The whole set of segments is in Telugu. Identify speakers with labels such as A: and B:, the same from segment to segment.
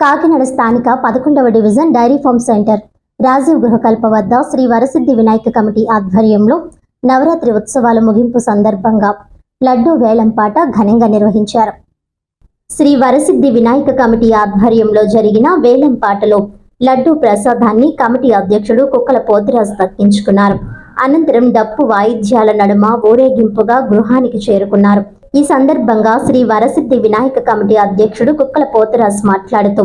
A: కాకినాడ స్థానిక పదకొండవ division dairy farm centre. Rajiv Gruhakalpa వద్ద శ్రీ వరసిద్ధి వినాయక కమిటీ ఆధ్వర్యంలో నవరాత్రి ఉత్సవాల ముగింపు సందర్భంగా లడ్డూ వేలంపాట ఘనంగా నిర్వహించారు. శ్రీ వరసిద్ధి వినాయక కమిటీ ఆధ్వర్యంలో జరిగిన వేలంపాటలో లడ్డూ ప్రసాదాన్ని కమిటీ అధ్యక్షుడు కుక్కల పోతురాజు దక్కించుకున్నారు. అనంతరం డప్పు వాయిద్యాల నడుమ ఊరేగింపుగా గృహానికి చేరుకున్నారు. ఈ సందర్భంగా శ్రీ వరసిద్ధి వినాయక కమిటీ అధ్యక్షుడు కుక్కల పోతరాజు మాట్లాడుతూ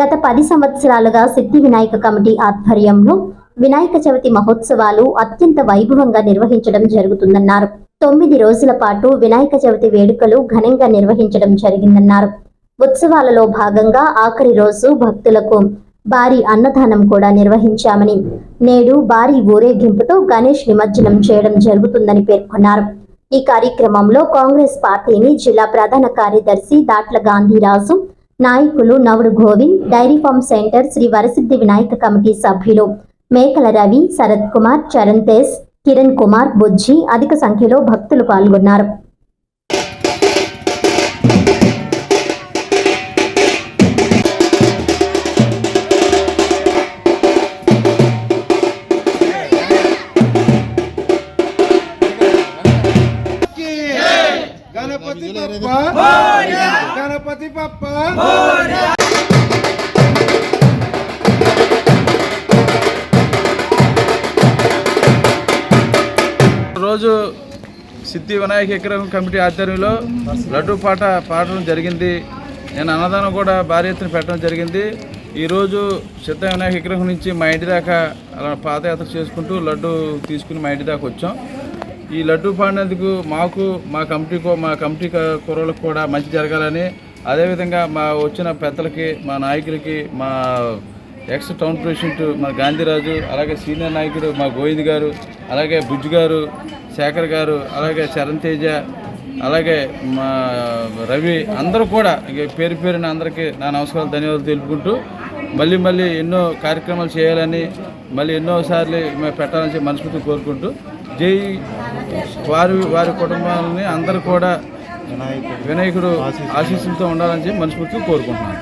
A: గత పది సంవత్సరాలుగా సిద్ధి వినాయక కమిటీ ఆధ్వర్యంలో వినాయక చవితి మహోత్సవాలు అత్యంత వైభవంగా నిర్వహించడం జరుగుతుందన్నారు. తొమ్మిది రోజుల పాటు వినాయక చవితి వేడుకలు ఘనంగా నిర్వహించడం జరిగిందన్నారు. ఉత్సవాలలో భాగంగా ఆఖరి రోజు భక్తులకు భారీ అన్నదానం కూడా నిర్వహించామని నేడు భారీ ఊరేగింపుతో గణేష్ నిమజ్జనం చేయడం జరుగుతుందని పేర్కొన్నారు. ఈ కార్యక్రమంలో కాంగ్రెస్ పార్టీని జిల్లా ప్రధాన కార్యదర్శి దాట్ల గాంధీరాజు నాయకులు నవుడు Govind dairy farm centre Sri Varasiddhi Vinayaka committee సభ్యులు మేకల రవి శరత్ కుమార్ చరణ్ తేజ్ కిరణ్ కుమార్ బుజ్జి అధిక సంఖ్యలో భక్తులు పాల్గొన్నారు.
B: గణపతి గణపతి పప్ప.
C: రోజు సిద్ధి వినాయక విగ్రహం కమిటీ ఆధ్వర్యంలో లడ్డు పాట పాడడం జరిగింది. నేను అన్నదానం కూడా భారీ ఎత్తున పెట్టడం జరిగింది. ఈరోజు సిద్ధ వినాయక విగ్రహం నుంచి మా ఇంటి దాకా అలా పాదయాత్ర చేసుకుంటూ లడ్డు తీసుకుని మా ఇంటి దాకా వచ్చాం. ఈ లడ్డు పాడినందుకు మాకు మా కమిటీకు మా కమిటీ కుర్రలకు కూడా మంచి జరగాలని. అదేవిధంగా మా వచ్చిన పెద్దలకి మా నాయకులకి మా ఎక్స్ టౌన్ ప్రెసిడెంట్ మా గాంధీరాజు అలాగే సీనియర్ నాయకుడు మా గోవింద్ గారు అలాగే బుజ్జు గారు శేఖర్ గారు అలాగే చరణ్ తేజ అలాగే మా రవి అందరూ కూడా పేరు పేరున అందరికీ నా నమస్కారాలు ధన్యవాదాలు తెలుపుకుంటూ మళ్ళీ మళ్ళీ ఎన్నో కార్యక్రమాలు చేయాలని మళ్ళీ ఎన్నోసార్లు మేము పెట్టాలని మనస్ఫూర్తి కోరుకుంటూ జై వారి వారి కుటుంబాలని అందరూ కూడా వినాయకుడు ఆశీస్సులతో ఉండాలని చెప్పి మనస్ఫూర్తిగా కోరుకుంటున్నాను.